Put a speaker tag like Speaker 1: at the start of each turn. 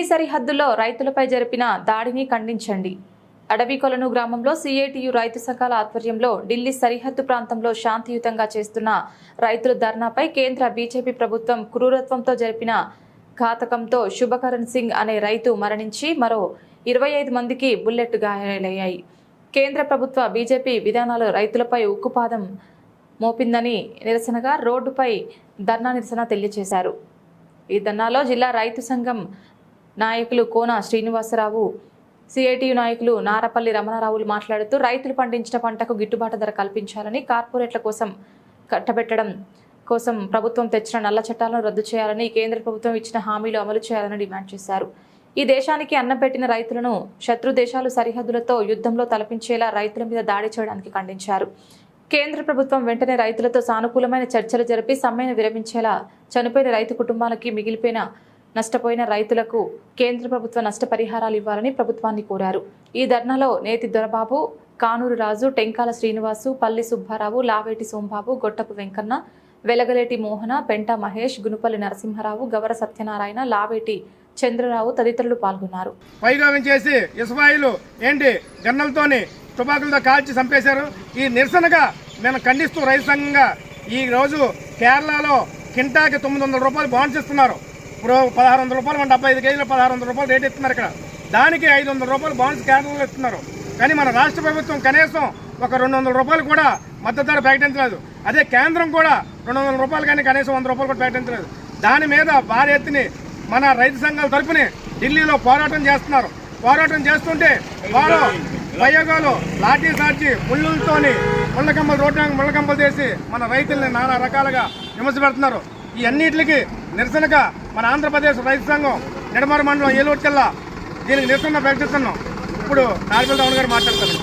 Speaker 1: ఢిల్లీ సరిహద్దుల్లో రైతులపై జరిపిన దాడిని ఖండించండి. అడవికొలను గ్రామంలో సిఐటియు రైతు సంఘాల ఆధ్వర్యంలో ఢిల్లీ సరిహద్దు ప్రాంతంలో శాంతియుతంగా చేస్తున్న రైతుల ధర్నాపై కేంద్ర బీజేపీ ప్రభుత్వం క్రూరత్వంతో జరిపిన ఘాతకంతో శుభకరణ్ సింగ్ అనే రైతు మరణించి మరో ఇరవై ఐదు మందికి బుల్లెట్ గాయాలయ్యాయి. కేంద్ర ప్రభుత్వ బీజేపీ విధానాలు రైతులపై ఉక్కుపాదం మోపిందని నిరసనగా రోడ్డుపై ధర్నా నిరసన తెలియజేశారు ఈ ధర్నాలో జిల్లా రైతు సంఘం నాయకులు కోన శ్రీనివాసరావు సిఐటియు నాయకులు నారపల్లి రమణారావులు మాట్లాడుతూ రైతులు పండించిన పంటకు గిట్టుబాటు ధర కల్పించాలని కార్పొరేట్ల కోసం కట్టబెట్టడం కోసం ప్రభుత్వం తెచ్చిన నల్ల చట్టాలను రద్దు చేయాలని కేంద్ర ప్రభుత్వం ఇచ్చిన హామీలు అమలు చేయాలని డిమాండ్ చేశారు. ఈ దేశానికి అన్నం పెట్టిన రైతులను శత్రు దేశాలు సరిహద్దులతో యుద్ధంలో తలపించేలా రైతుల మీద దాడి చేయడానికి ఖండించారు. కేంద్ర ప్రభుత్వం వెంటనే రైతులతో సానుకూలమైన చర్చలు జరిపి సమ్మెను విరమించేలా చనిపోయిన రైతు కుటుంబాలకి మిగిలిపోయిన నష్టపోయిన రైతులకు కేంద్ర ప్రభుత్వ నష్టపరిహారాలు ఇవ్వాలని ప్రభుత్వాన్ని కోరారు. ఈ ధర్నాలో నేతి దొరబాబు కానూరు రాజు టెంకాల శ్రీనివాసు పల్లి సుబ్బారావు లావేటి సోంబాబు గొట్టపు వెంకన్న వెలగలేటి మోహన పెంట మహేష్ గునుపల్లి నరసింహారావు గవర సత్యనారాయణ లావేటి చంద్రరావు తదితరులు పాల్గొన్నారు.
Speaker 2: వైగోగం చేసి ఇసుబాయిలు ఏంటి గన్నలతోని తుపాకులతో కాల్చి చంపేశారు? ఈ నిరసనగా మేము ఖండిస్తూ రైతు సంఘంగా ఈ రోజు కేరళలో కింటాకి తొమ్మిది వందల రూపాయలు బాండ్స్ ఇస్తున్నారు. ఇప్పుడు పదహారు వందల రూపాయలు మన డెబ్బై ఐదు కేజీలు పదహారు వందల రూపాయలు రేట్ ఇస్తున్నారు ఇక్కడ. దానికి ఐదు వందల రూపాయలు బాండ్స్ కేరళలో ఇస్తున్నారు. కానీ మన రాష్ట్ర ప్రభుత్వం కనీసం ఒక రెండు వందల రూపాయలు కూడా మద్దతు ధర ప్రకటించలేదు. అదే కేంద్రం కూడా రెండు వందల రూపాయలు కానీ కనీసం వంద రూపాయలు కూడా ప్రకటించలేదు. దాని మీద భారీ ఎత్తుని మన రైతు సంఘాల తరపుని ఢిల్లీలో పోరాటం చేస్తున్నారు. పోరాటం చేస్తుంటే వారు ప్రయోగాలు లాఠీ సార్చి ముళ్ళులతోని ముళ్ళ రోడ్డు ముళ్ళ చేసి మన రైతుల్ని నానా రకాలుగా విమర్శ పెడుతున్నారు. ఈ నిరసనగా మన ఆంధ్రప్రదేశ్ రైతు సంఘం నిడమర మండలం ఏలూరు జిల్లా దీనికి నిరసన ప్రకటిస్తున్నాం. ఇప్పుడు నాగల్ రావు గారు మాట్లాడతారు.